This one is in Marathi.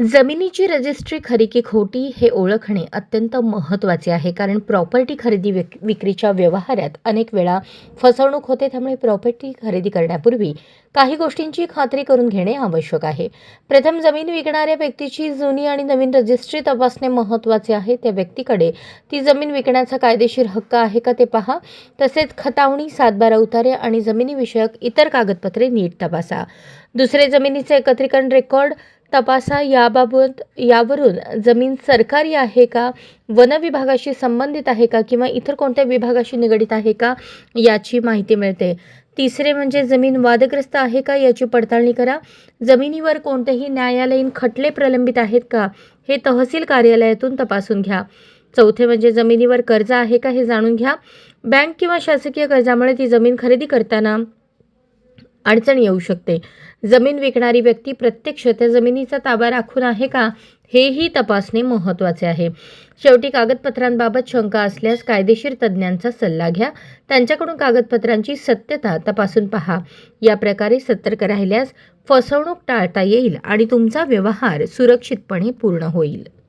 जमिनीची रजिस्ट्री खरी की खोटी हे ओळखणे अत्यंत महत्त्वाचे आहे कारण प्रॉपर्टी खरेदी विक विक्रीच्या व्यवहारात अनेक वेळा फसवणूक होते त्यामुळे प्रॉपर्टी खरेदी करण्यापूर्वी काही गोष्टींची खात्री करून घेणे आवश्यक आहे. प्रथम जमीन विकणाऱ्या व्यक्तीची जुनी आणि नवीन रजिस्ट्री तपासणे महत्त्वाचे आहे. त्या व्यक्तीकडे ती जमीन विकण्याचा कायदेशीर हक्क आहे का ते पहा. तसेच खतावणी सातबारा उतारे आणि जमिनीविषयक इतर कागदपत्रे नीट तपासा. दुसरे जमिनीचे एकत्रीकरण रेकॉर्ड तपासा याबाबत यावरून जमीन सरकारी आहे का? वन विभागाशी संबंधित आहे का? किंवा इतर कोणत्या विभागाशी निगडीत आहे का? याची माहिती मिळते. तिसरे म्हणजे जमीन वादग्रस्त आहे का? याची पडताळणी करा. जमिनीवर कोणतेही न्यायालयीन खटले प्रलंबित आहेत का? हे तहसील कार्यालयातून तपासून घ्या. चौथे म्हणजे जमिनीवर कर्ज आहे का? हे जाणून घ्या. बँक किंवा शासकीय कर्जामुळे ती जमीन खरेदी करताना अडचण येऊ शकते. जमीन विकणारी व्यक्ती प्रत्यक्ष त्या जमिनीचा ताबा राखून आहे का हेही तपासणे महत्त्वाचे आहे. शेवटी कागदपत्रांबाबत शंका असल्यास कायदेशीर तज्ज्ञांचा सल्ला घ्या. त्यांच्याकडून कागदपत्रांची सत्यता तपासून पहा. या प्रकारे सतर्क राहिल्यास फसवणूक टाळता येईल आणि तुमचा व्यवहार सुरक्षितपणे पूर्ण होईल.